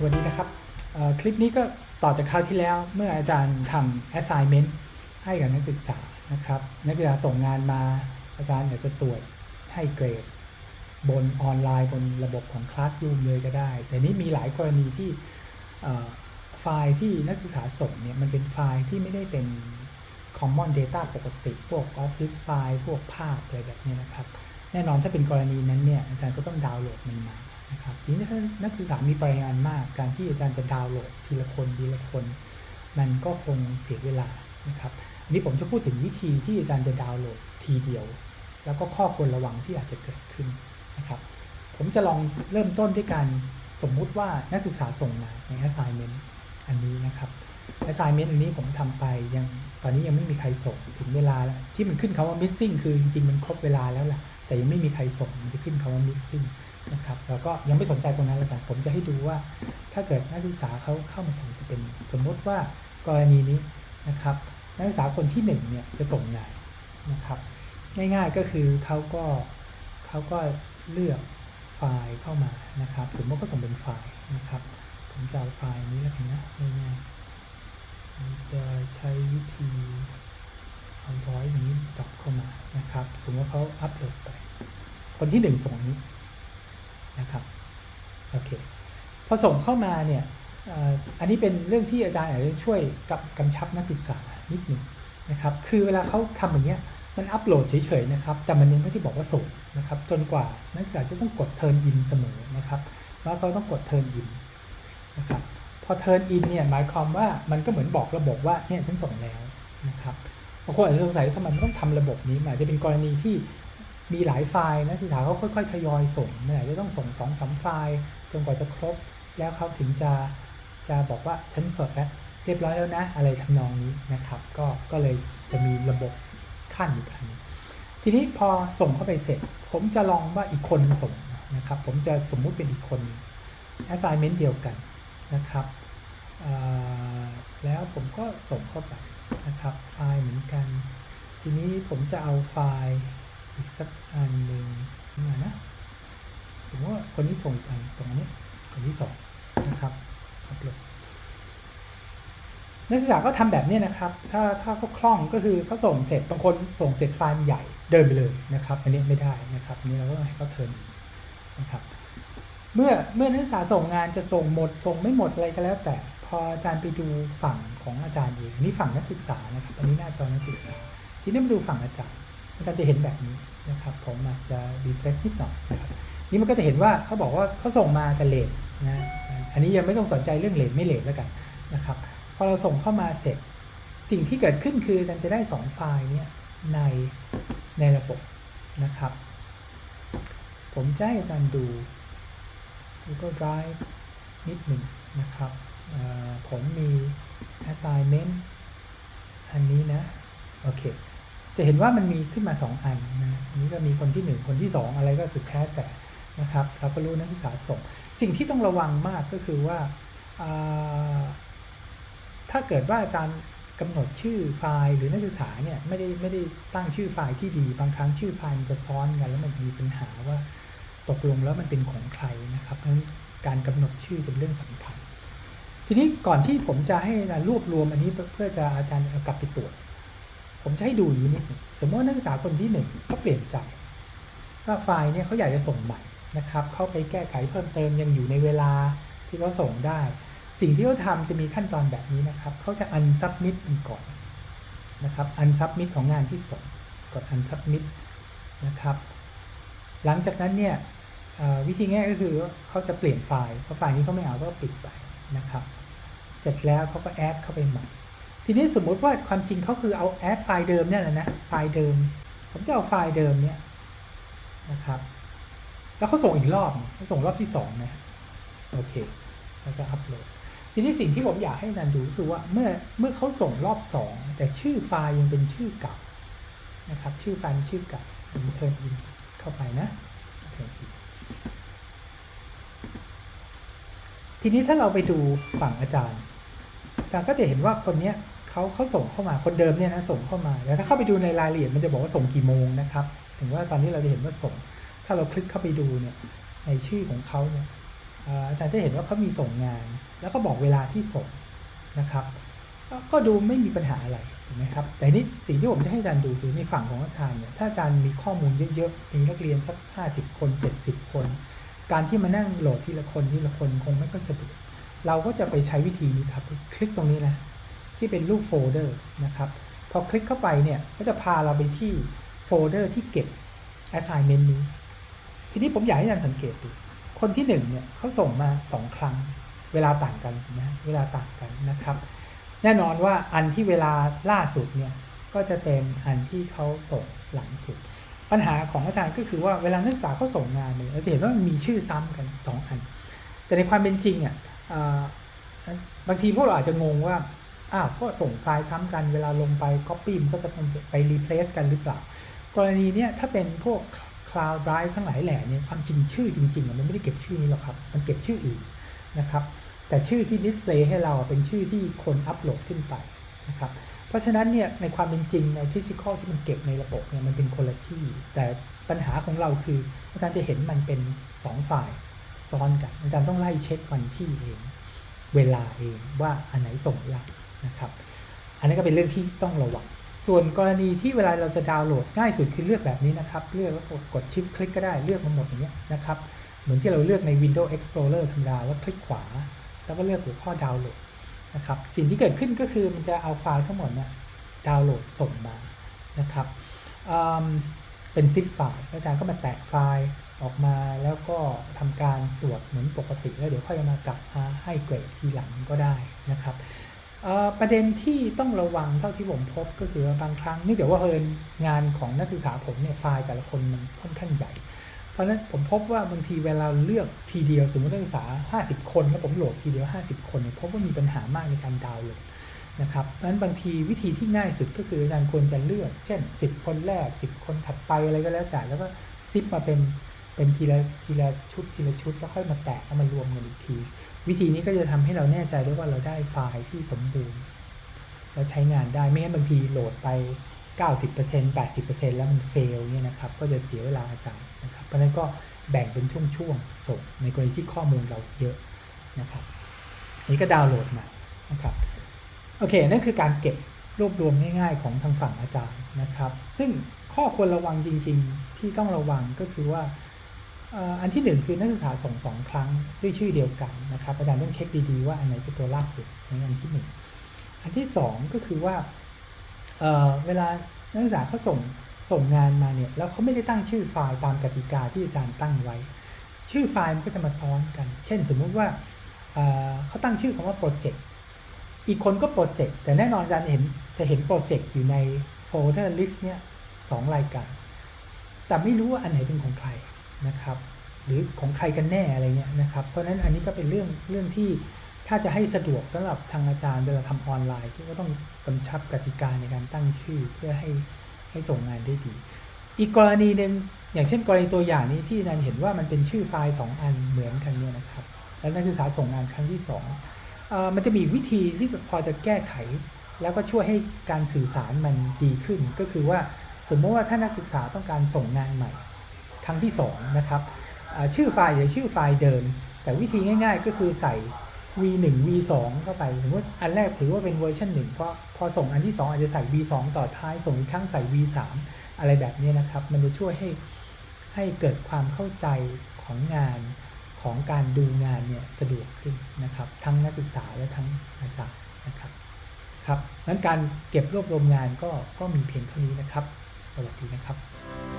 สวัสดีนะครับคลิปนี้ก็ต่อจากคราวที่แล้วเมื่ออาจารย์ทำ assignment ให้กับนักศึกษานะครับ นักศึกษาส่งงานมาอาจารย์อยากจะตรวจให้เกรด บนออนไลน์บนระบบของ Classroom เลยก็ได้ แต่นี้มีหลายกรณีที่ไฟล์ที่นักศึกษาส่งเนี่ยมันเป็นไฟล์ที่ไม่ได้เป็น Common Data ปกติพวก Office ไฟล์พวกภาพอะไรแบบนี้นะครับ แน่นอนถ้าเป็นกรณีนั้นเนี่ยอาจารย์ก็ต้องดาวน์โหลดมันมา นะครับทีนี้ถ้านักศึกษามีปริมาณมาก การที่อาจารย์จะดาวน์โหลดทีละคนทีละคน มันก็คงเสียเวลานะครับอันนี้ผมจะพูดถึงวิธีที่อาจารย์จะดาวน์โหลดทีเดียว แล้วก็ข้อควรระวังที่อาจจะเกิดขึ้นนะครับผมจะลองเริ่มต้นด้วยการสมมุติว่านักศึกษาส่งงานใน assignment อันนี้นะครับ assignment อันนี้ผมทำไปยังตอนนี้ยังไม่มีใครส่งถึงเวลาแล้วที่มันขึ้นคาว่า missing คือจริงๆมันครบเวลาแล้วแหละแต่ยังไม่มีใครส่งมันจะขึ้นคาว่า missing นะครับแล้วก็ยังไม่สนใจตรงนั้นแล้วกันผมจะให้ดูว่า ถ้าเกิดนักศึกษาเขาเข้ามาส่งจะเป็นสมมติว่ากรณีนี้นะครับ นักศึกษาคนที่หนึ่งเนี่ยจะส่งงานนะครับง่ายๆก็คือเขาก็เขาก็เลือกไฟล์เข้ามานะครับ สมมติก็ส่งเป็นไฟล์นะครับ ผมจะเอาไฟล์นี้แล้วกันนะง่ายๆจะใช้วิธีเอาร้อยนี้ดรอปเข้ามานะครับ สมมติเขาอัปโหลดไป คนที่หนึ่งส่งอัน นะครับโอเคพอส่งเข้ามาเนี่ยอันนี้เป็นเรื่องที่อาจารย์อาจจะช่วยกับกำชับนักศึกษานิดหนึ่งนะครับ คือเวลาเขาทำอย่างเงี้ยมันอัปโหลดเฉยๆนะครับ แต่มันยังไม่ได้บอกว่าส่งนะครับ จนกว่านักศึกษาจะต้องกด turn in เสมอนะครับแล้วเขาต้องกด turn in นะครับ พอ turn in เนี่ยหมายความว่ามันก็เหมือนบอกระบบว่าเนี่ยฉันส่งแล้วนะครับบางคนอาจจะสงสัยทำไมมันต้องทำระบบนี้มันอาจจะเป็นกรณีที่ มีหลายไฟล์นักศึกษาเขาค่อยๆทยอยส่งมันอาจจะต้องส่งสองสามไฟล์จนกว่าจะครบ แล้วเขาถึงจะจะบอกว่าฉันสดแล้วเรียบร้อยแล้วนะ อะไรทำนองนี้นะครับ ก็ก็เลยจะมีระบบขั้นอีกอันนึงทีนี้พอส่งเข้าไปเสร็จ ผมจะลองว่าอีกคนส่งนะครับ ผมจะสมมุติเป็นอีกคน assignment เดียวกันนะครับแล้วผมก็ส่งเข้าไปนะครับไฟล์เหมือนกัน ทีนี้ผมจะเอาไฟล์ อีกสักอันหนึ่งมานะสมมติว่าคนนี้ส่งกันส่งอันนี้คนที่สองนะครับอัปโหลดนักศึกษาก็ทำแบบนี้นะครับ ถ้าถ้าเขาคล่องก็คือเขาส่งเสร็จบางคนส่งเสร็จไฟล์มใหญ่เดินไปเลยนะครับ อันนี้ไม่ได้นะครับนนี้เราก็ให้เขาเทิร์นนะครับ เมื่อเมื่อนักศึกษาส่งงานจะส่งหมดส่งไม่หมดอะไรก็แล้ว แต่พออาจารย์ไปดูฝั่งของอาจารย์เองอันนี้ฝั่งนักศึกษานะครับ อันนี้หน้าจอนักศึกษา ทีนี้มาดูฝั่งอาจารย์ อาจารย์จะเห็นแบบนี้นะครับ ผมอาจจะรีเฟรชนิดหน่อยนี่มันก็จะเห็นว่าเขาบอกว่าเขาส่งมาแต่เลทนะอันนี้ยังไม่ต้องสนใจเรื่องเลทไม่เลทแล้วกันนะครับพอเราส่งเข้ามาเสร็จ สิ่งที่เกิดขึ้นคืออาจารย์จะได้ 2 ไฟล์เนี่ยในในระบบนะครับ ผมจะให้อาจารย์ดู Google Drive นิดหนึ่งนะครับผมมี assignment อันนี้นะ โอเค จะเห็นว่ามันมีขึ้นมา 2 อันนะอันนี้ก็มีคนที่ 1 คนที่ 2 อะไรก็สุดแท้แต่นะครับเราก็รู้นักศึกษาส่ง สิ่งที่ต้องระวังมากก็คือว่าถ้าเกิดว่าอาจารย์กำหนดชื่อไฟล์หรือนักศึกษาเนี่ยไม่ได้ไม่ได้ตั้งชื่อไฟล์ที่ดี บางครั้งชื่อไฟล์มันจะซ้อนกันแล้วมันจะมีปัญหาว่าตกลงแล้วมันเป็นของใครนะครับเพราะฉะนั้นการกำหนดชื่อเป็นเรื่องสำคัญ ทีนี้ก่อนที่ผมจะให้รวบรวมอันนี้เพื่อจะอาจารย์กลับไปตรวจ ผมจะให้ดูอย่นิดหนึงสมมตินักศึกษาคนที่หนึ่งเขาเปลี่ยนใจว่าไฟล์เนี่ยเขาอยากจะส่งใหม่นะครับ เข้าไปแก้ไขเพิ่มเติมยังอยู่ในเวลาที่เขาส่งได้ สิ่งที่เขาทำจะมีขั้นตอนแบบนี้นะครับเขาจะ unsubmit มันก่อนนะครับ unsubmit ของงานที่ส่งกด unsubmit นะครับ หลังจากนั้นเนี่ยวิธีง่ายก็คือเขาจะเปลี่ยนไฟล์เพราะไฟล์นี้เขาไม่เอาก็ปิดไปนะครับ เสร็จแล้วเขาก็แอดเข้าไปใหม่ ทีนี้สมมุติว่าความจริงเขาคือเอาแอดไฟล์เดิมเนี่ยแหละนะ ไฟล์เดิม ผมจะเอาไฟล์เดิมเนี่ยนะครับ แล้วเขาส่งอีกรอบเขาส่งรอบที่สองนะโอเค แล้วก็อัปโหลด ทีนี้สิ่งที่ผมอยากให้นันดูคือว่าเมื่อเมื่อเขาส่งรอบสองแต่ชื่อไฟล์ยังเป็นชื่อเก่านะครับ ชื่อไฟล์เป็นชื่อเก่าผมเทิร์นอินเข้าไปนะเทิร์นอินทีนี้ถ้าเราไปดูฝั่งอาจารย์อาจารย์ก็จะเห็นว่าคนเนี้ย เขาเขาส่งเข้ามาคนเดิมเนี่ยนะส่งเข้ามาแล้วถ้าเข้าไปดูในรายละเอียดมันจะบอกว่าส่งกี่โมงนะครับ ถึงว่าตอนนี้เราจะเห็นว่าส่ง ถ้าเราคลิกเข้าไปดูเนี่ยในชื่อของเขาเนี่ยอาจารย์จะเห็นว่าเขามีส่งงาน แล้วก็บอกเวลาที่ส่งนะครับก็ก็ดูไม่มีปัญหาอะไรถูกไหมครับ แต่นี้สิ่งที่ผมจะให้อาจารย์ดูคือในฝั่งของอาจารย์เนี่ยถ้าอาจารย์มีข้อมูลเยอะๆมีนักเรียนสัก 50 คน 70 คน การที่มานั่งโหลดทีละคนทีละคนคงไม่ค่อยสะดวกเราก็จะไปใช้วิธีนี้ครับ คลิกตรงนี้นะ ที่เป็นรูปโฟลเดอร์นะครับพอคลิกเข้าไปเนี่ยก็จะพาเราไปที่โฟลเดอร์ที่เก็บ assignment นี้ ทีนี้ผมอยากให้อาจารย์สังเกตดูคนที่หนึ่งเนี่ยเขาส่งมา 2 ครั้งเวลาต่างกันนะเวลาต่างกันนะครับ แน่นอนว่าอันที่เวลาล่าสุดเนี่ยก็จะเป็นอันที่เขาส่งหลังสุด ปัญหาของอาจารย์ก็คือว่าเวลานักศึกษาเขาส่งงานเนี่ยเราจะเห็นว่ามันมีชื่อซ้ำกัน 2 อัน แต่ในความเป็นจริงอะบางทีพวกเราอาจจะงงว่า อ้าวก็ส่งไฟล์ซ้ำกันเวลาลงไป Copy มันก็จะไป replace กันหรือเปล่า กรณีเนี้ยถ้าเป็นพวก Cloud Drive ทั้งหลายแหล่เนี่ยความจริงชื่อจริงๆมันไม่ได้เก็บชื่อนี้หรอกครับ มันเก็บชื่ออื่นนะครับ แต่ชื่อที่ดิสเพลย์ให้เราเป็นชื่อที่คนอัปโหลดขึ้นไปนะครับ เพราะฉะนั้นเนี่ยในความเป็นจริงในฟิสิกอลที่มันเก็บในระบบเนี่ยมันเป็นคนละที่ แต่ปัญหาของเราคืออาจารย์จะเห็นมันเป็น 2 ไฟล์ซ้อนกัน อาจารย์ต้องไล่เช็ควันที่เอง เวลาเองว่าอันไหนส่งล่าสุด นะครับ อันนี้ก็เป็นเรื่องที่ต้องระวัง ส่วนกรณีที่เวลาเราจะดาวน์โหลดง่ายสุดคือเลือกแบบนี้นะครับ เลือกแล้วกดกด shift คลิกก็ได้เลือกมาหมดอย่างเงี้ยนะครับ เหมือนที่เราเลือกใน Windows Explorer ธรรมดาว่าคลิกขวา แล้วก็เลือกหัวข้อดาวน์โหลดนะครับ สิ่งที่เกิดขึ้นก็คือมันจะเอาไฟล์ทั้งหมดเนี่ยดาวน์โหลดส่งมานะครับเป็น zip ไฟล์อาจารย์ก็มาแตะไฟล์ออกมาแล้วก็ทำการตรวจเหมือนปกติ แล้วเดี๋ยวค่อยมากลับมาให้เกรดทีหลังก็ได้นะครับ ประเด็นที่ต้องระวังเท่าที่ผมพบก็คือบางครั้งเนื่องจากว่าเพลินงานของนักศึกษาผมเนี่ยไฟล์แต่ละคนมันค่อนข้างใหญ่ เพราะฉะนั้นผมพบว่าบางทีเวลาเลือกทีเดียวสมมตินักศึกษา 50 คนแล้วผมโหลดทีเดียว 50 คนเนี่ยพบว่ามีปัญหามากในการดาวน์โหลดนะครับเพราะฉะนั้นบางทีวิธีที่ง่ายสุดก็คืออาจารย์ควรจะเลือก เช่น 10 คนแรก 10 คนถัดไปอะไรก็แล้วแต่แล้วก็ซิปมาเป็น เป็นทีละทีละชุดทีละชุดแล้วค่อยมาแตกแล้วมารวมกันอีกที วิธีนี้ก็จะทำให้เราแน่ใจได้ว่าเราได้ไฟล์ที่สมบูรณ์เราใช้งานได้ไม่งั้นบางทีโหลดไป 90% 80%แล้วมันเฟลเนี่ยนะครับก็จะเสียเวลาอาจารย์นะครับเพราะนั้นก็แบ่งเป็นช่วงๆส่งในกรณีที่ข้อมูลเราเยอะนะครับนี้ก็ดาวน์โหลดมานะครับโอเคนั่นคือการเก็บรวบรวมง่ายๆของทางฝั่งอาจารย์นะครับ ซึ่งข้อควรระวังจริง ๆ ที่ต้องระวังก็คือว่า อันที่หนึ่งคือนักศึกษาส่งสองครั้งด้วยชื่อเดียวกันนะครับอาจารย์ต้องเช็คดีๆว่าอันไหนคือตัวลากสุดในอันที่หนึ่งอันที่สองก็คือว่าเเวลานักศึกษาเขาส่งส่งงานมาเนี่ยแล้วเขาไม่ได้ตั้งชื่อไฟล์ตามกติกาที่อาจารย์ตั้งไว้ ชื่อไฟล์มันก็จะมาซ้อนกัน เช่น สมมุติว่าเเขาตั้งชื่อคำว่าโปรเจกต์อีกคนก็โปรเจกต์แต่แน่นอนอาจารย์เห็นจะเห็นโปรเจกต์อยู่ในโฟลเดอร์ลิสต์เนี่ยสองรายการแต่ไม่รู้ว่าอันไหนเป็นของใคร นะครับ หรือของใครกันแน่อะไรเงี้ยนะครับ เพราะฉะนั้นอันนี้ก็เป็นเรื่องเรื่องที่ถ้าจะให้สะดวกสำหรับทางอาจารย์เวลาทำออนไลน์ก็ต้องกำชับกติกาในการตั้งชื่อ เพื่อให้ให้ส่งงานได้ดี อีกกรณีหนึ่งอย่างเช่น กรณีตัวอย่างนี้ที่อาจารย์เห็นว่ามันเป็นชื่อไฟล์ 2 อันเหมือนกันเนี่ยนะครับ แล้วนักศึกษาส่งงานครั้งที่2เอ่อมันจะมีวิธีที่พอจะแก้ไข แล้วก็ช่วยให้การสื่อสารมันดีขึ้น ก็คือว่าสมมติว่าถ้านักศึกษาต้องการส่งงานใหม่ รั้งที่2นะครับชื่อไฟล์อย่าชื่อไฟล์เดิม แต่วิธีง่าย ๆ ก็คือใส่ v1 v2 เข้าไปสมมติอันแรกถือว่าเป็นเวอร์ชัน1เพราะพอส่งอันที่ 2 อาจจะใส่ v2 ต่อท้ายส่งอีกครั้งใส่ v3 อะไรแบบนี้นะครับ มันจะช่วยให้ให้เกิดความเข้าใจของงานของการดูงานเนี่ยสะดวกขึ้นนะครับ ทั้งนักศึกษาและทั้งอาจารย์นะครับครับงั้นการเก็บรวบรวมงานก็ก็มีเพียงเท่านี้นะครับ สวัสดีนะครับ